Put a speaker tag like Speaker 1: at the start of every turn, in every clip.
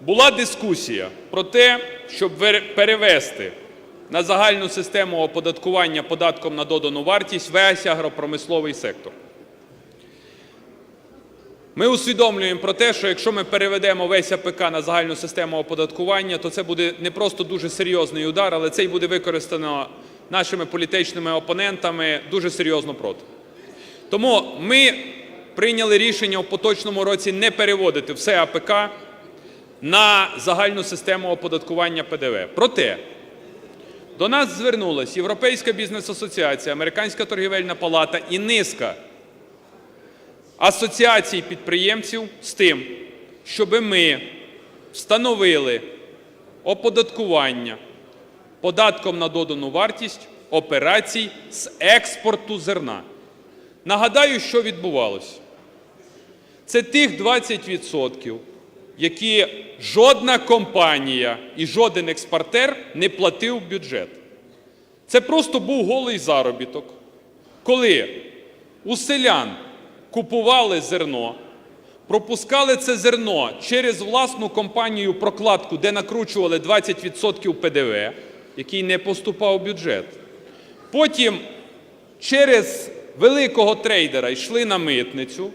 Speaker 1: Була дискусія про те, щоб перевести на загальну систему оподаткування податком на додану вартість весь агропромисловий сектор. Ми усвідомлюємо про те, що якщо ми переведемо весь АПК на загальну систему оподаткування, то це буде не просто дуже серйозний удар, але це й буде використано нашими політичними опонентами дуже серйозно проти. Тому ми прийняли рішення у поточному році не переводити все АПК на загальну систему оподаткування ПДВ. Проте до нас звернулась Європейська бізнес-асоціація, Американська торгівельна палата і низка асоціацій підприємців з тим, щоб ми встановили оподаткування податком на додану вартість операцій з експорту зерна. Нагадаю, що відбувалося. Це тих 20%, які жодна компанія і жоден експортер не платив бюджет. Це просто був голий заробіток, коли у селян купували зерно, пропускали це зерно через власну компанію прокладку, де накручували 20% ПДВ, який не поступав в бюджет. Потім через великого трейдера йшли на митницю,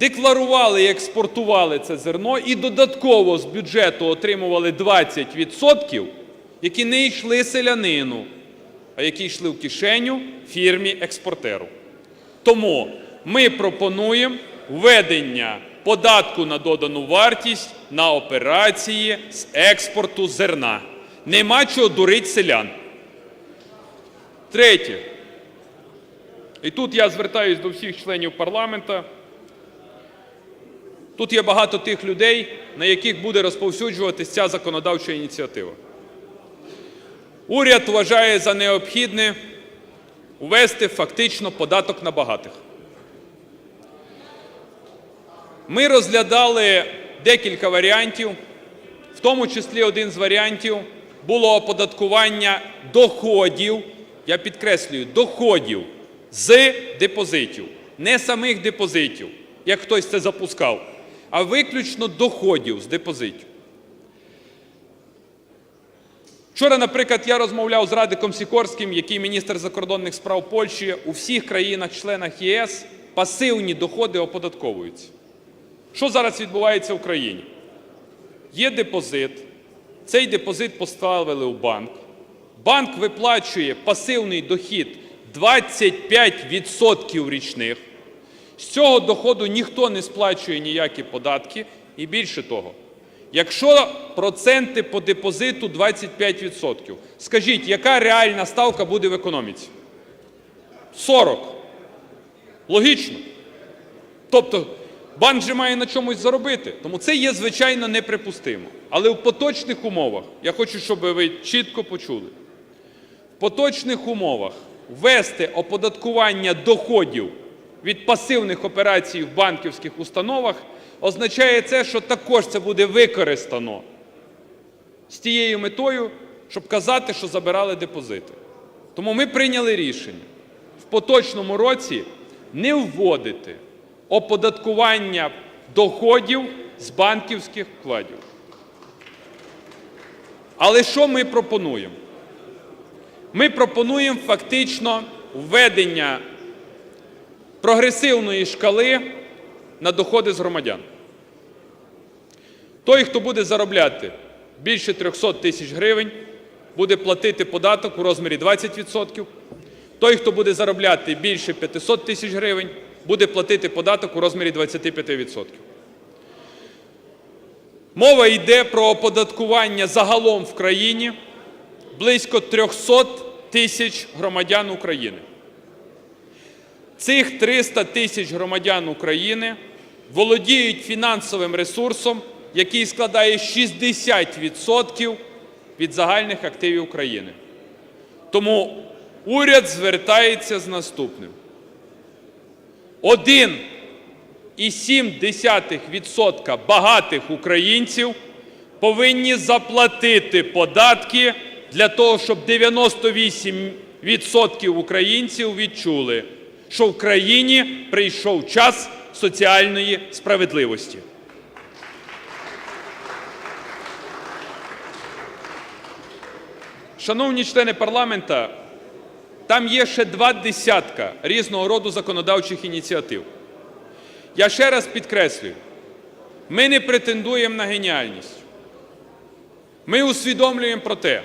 Speaker 1: декларували і експортували це зерно і додатково з бюджету отримували 20%, які не йшли селянину, а які йшли в кишеню фірмі-експортеру. Тому ми пропонуємо введення податку на додану вартість на операції з експорту зерна. Нема чого дурить селян. Третє. І тут я звертаюся до всіх членів парламента. Тут є багато тих людей, на яких буде розповсюджуватися ця законодавча ініціатива. Уряд вважає за необхідне ввести фактично податок на багатих. Ми розглядали декілька варіантів, в тому числі один з варіантів було оподаткування доходів, я підкреслюю, доходів з депозитів, не самих депозитів, як хтось це запускав, а виключно доходів з депозитів. Вчора, наприклад, я розмовляв з Радиком Сікорським, який міністр закордонних справ Польщі. У всіх країнах-членах ЄС пасивні доходи оподатковуються. Що зараз відбувається в країні? Є депозит, цей депозит поставили в банк. Банк виплачує пасивний дохід 25% річних. З цього доходу ніхто не сплачує ніякі податки. І більше того, якщо проценти по депозиту 25%, скажіть, яка реальна ставка буде в економіці? 40. Логічно. Тобто банк же має на чомусь заробити. Тому це є, звичайно, неприпустимо. Але в поточних умовах, я хочу, щоб ви чітко почули, в поточних умовах ввести оподаткування доходів від пасивних операцій в банківських установах означає це, що також це буде використано з тією метою, щоб казати, що забирали депозити. Тому ми прийняли рішення в поточному році не вводити оподаткування доходів з банківських вкладів. Але що ми пропонуємо? Ми пропонуємо фактично введення прогресивної шкали на доходи з громадян. Той, хто буде заробляти більше 300 тисяч гривень, буде платити податок у розмірі 20%. Той, хто буде заробляти більше 500 тисяч гривень, буде платити податок у розмірі 25%. Мова йде про оподаткування загалом в країні близько 300 тисяч громадян України. Цих 300 тисяч громадян України володіють фінансовим ресурсом, який складає 60% від загальних активів країни. Тому уряд звертається з наступним. 1,7% багатих українців повинні заплатити податки для того, щоб 98% українців відчули, що в країні прийшов час соціальної справедливості. Шановні члени парламента, там є ще два десятка різного роду законодавчих ініціатив. Я ще раз підкреслюю, ми не претендуємо на геніальність. Ми усвідомлюємо про те,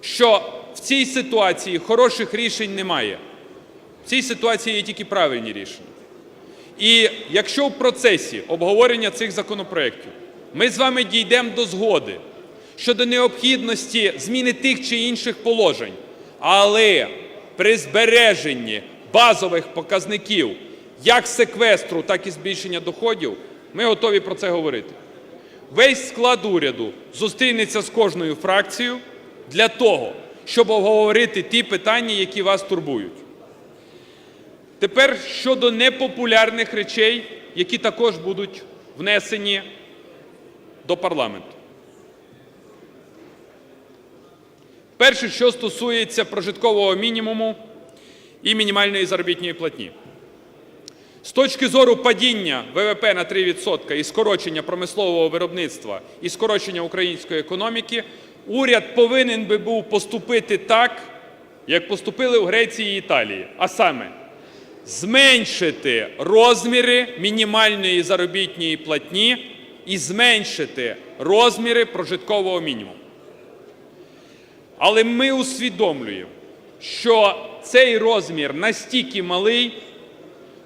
Speaker 1: що в цій ситуації хороших рішень немає. В цій ситуації є тільки правильні рішення. І якщо в процесі обговорення цих законопроєктів ми з вами дійдемо до згоди щодо необхідності зміни тих чи інших положень, але при збереженні базових показників як секвестру, так і збільшення доходів, ми готові про це говорити. Весь склад уряду зустрінеться з кожною фракцією для того, щоб обговорити ті питання, які вас турбують. Тепер щодо непопулярних речей, які також будуть внесені до парламенту. Перше, що стосується прожиткового мінімуму і мінімальної заробітної платні. З точки зору падіння ВВП на 3% і скорочення промислового виробництва і скорочення української економіки, уряд повинен би був поступити так, як поступили в Греції і Італії, а саме зменшити розміри мінімальної заробітної платні і зменшити розміри прожиткового мінімуму. Але ми усвідомлюємо, що цей розмір настільки малий,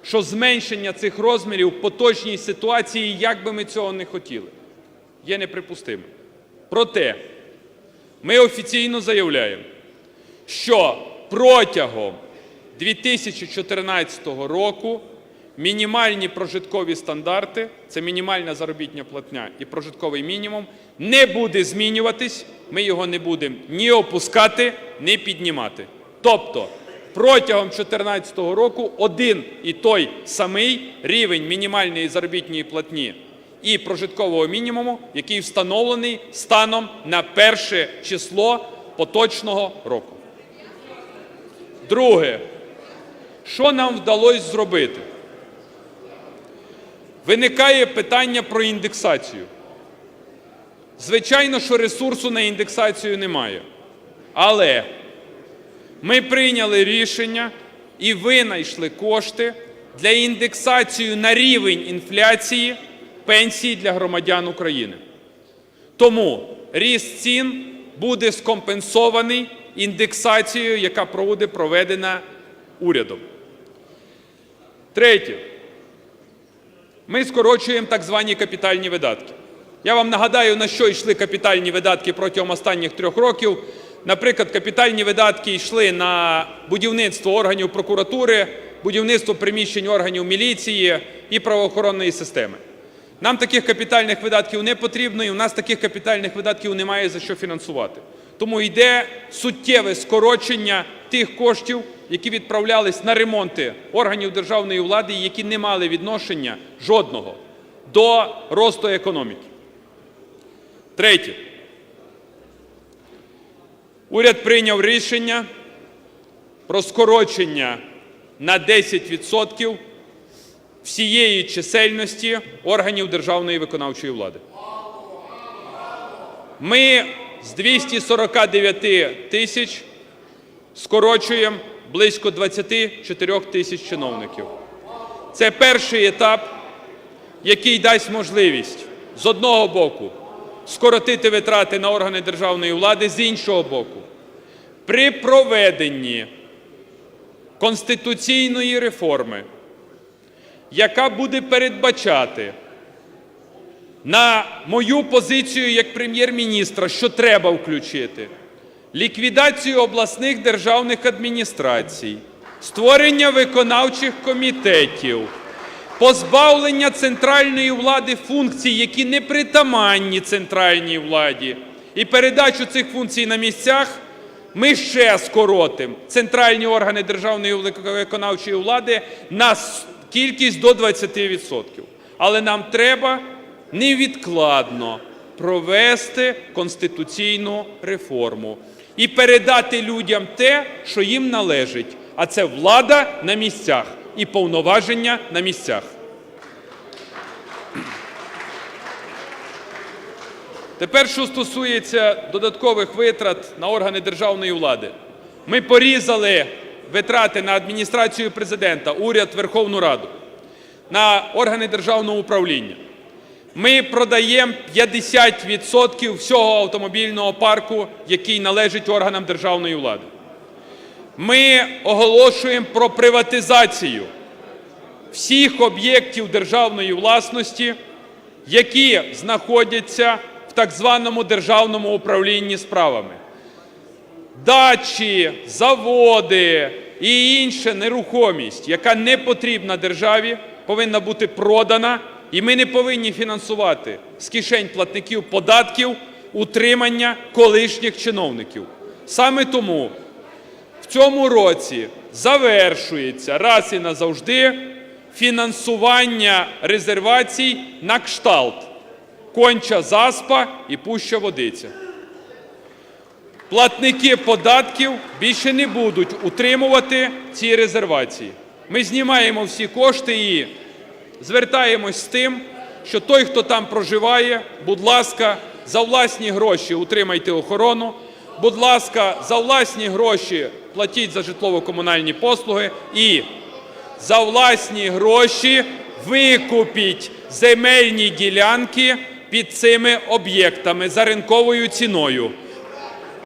Speaker 1: що зменшення цих розмірів в поточній ситуації, як би ми цього не хотіли, є неприпустимим. Проте ми офіційно заявляємо, що протягом 2014 року мінімальні прожиткові стандарти, це мінімальна заробітня платня і прожитковий мінімум, не буде змінюватись, ми його не будемо ні опускати, ні піднімати. Тобто протягом 2014 року один і той самий рівень мінімальної заробітної платні і прожиткового мінімуму, який встановлений станом на перше число поточного року. Друге, що нам вдалося зробити? Виникає питання про індексацію. Звичайно, що ресурсу на індексацію немає. Але ми прийняли рішення і винайшли кошти для індексації на рівень інфляції пенсій для громадян України. Тому ріст цін буде скомпенсований індексацією, яка буде проведена урядом. Третє. Ми скорочуємо так звані капітальні видатки. Я вам нагадаю, на що йшли капітальні видатки протягом останніх трьох років. Наприклад, капітальні видатки йшли на будівництво органів прокуратури, будівництво приміщень органів міліції і правоохоронної системи. Нам таких капітальних видатків не потрібно, і у нас таких капітальних видатків немає за що фінансувати. Тому йде суттєве скорочення тих коштів, які відправлялись на ремонти органів державної влади, які не мали відношення жодного до росту економіки. Третє. Уряд прийняв рішення про скорочення на 10% всієї чисельності органів державної виконавчої влади. Ми з 249 тисяч скорочуємо близько 24 тисяч чиновників. Це перший етап, який дасть можливість з одного боку скоротити витрати на органи державної влади, з іншого боку, при проведенні конституційної реформи, яка буде передбачати на мою позицію як прем'єр-міністра, що треба включити, ліквідацію обласних державних адміністрацій, створення виконавчих комітетів, позбавлення центральної влади функцій, які не притаманні центральній владі, і передачу цих функцій на місцях, ми ще скоротимо центральні органи державної виконавчої влади на кількість до 20%. Але нам треба невідкладно провести конституційну реформу і передати людям те, що їм належить, а це влада на місцях і повноваження на місцях. Тепер, що стосується додаткових витрат на органи державної влади. Ми порізали витрати на адміністрацію президента, уряд, Верховну Раду, на органи державного управління. Ми продаємо 50% всього автомобільного парку, який належить органам державної влади. Ми оголошуємо про приватизацію всіх об'єктів державної власності, які знаходяться в так званому державному управлінні справами. Дачі, заводи і інша нерухомість, яка не потрібна державі, повинна бути продана, і ми не повинні фінансувати з кишень платників податків утримання колишніх чиновників. Саме тому в цьому році завершується раз і назавжди фінансування резервацій на кшталт Конча Заспа і Пуща Водиця. Платники податків більше не будуть утримувати ці резервації. Ми знімаємо всі кошти і звертаємось з тим, що той, хто там проживає, будь ласка, за власні гроші утримайте охорону, будь ласка, за власні гроші платіть за житлово-комунальні послуги і за власні гроші викупіть земельні ділянки під цими об'єктами за ринковою ціною.